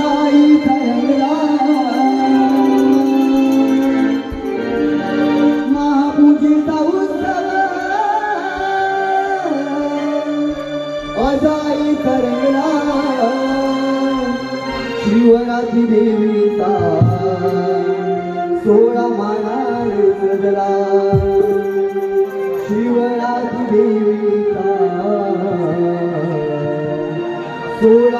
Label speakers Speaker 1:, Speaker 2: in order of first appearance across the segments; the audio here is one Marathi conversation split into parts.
Speaker 1: आई तरंगला महापूजेचा अजाई देवीचा सोळा मानाने सजला। शिवराजी देवीचा सोळा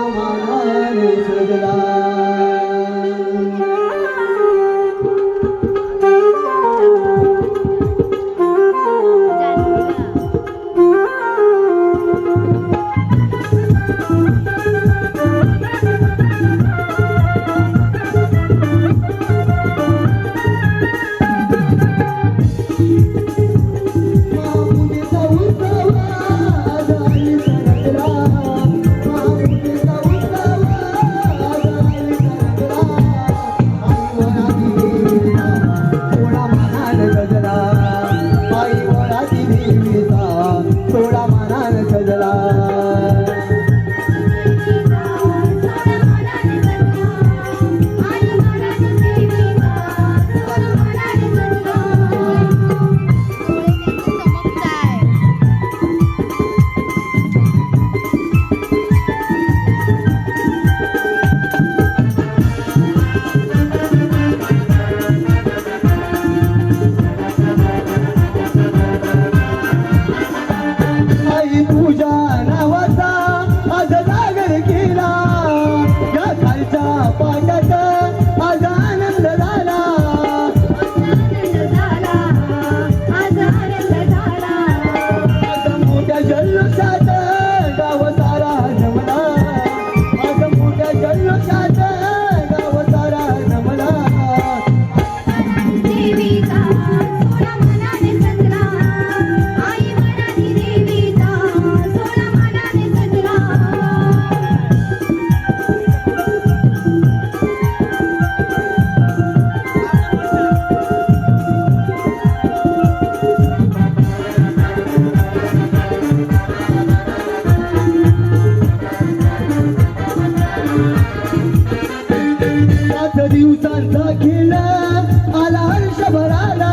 Speaker 1: पाच दिवसांचा खेळ आला हर्ष भराला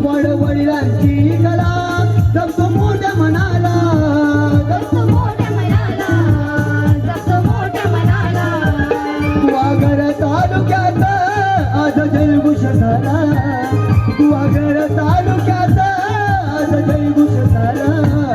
Speaker 1: वाढ वडिलांची कला जपतो मोठ्या मनाला. वाघर तालुक्यात आज जयभूष झाला. वाघर तालुक्यात आज जयभूष झाला.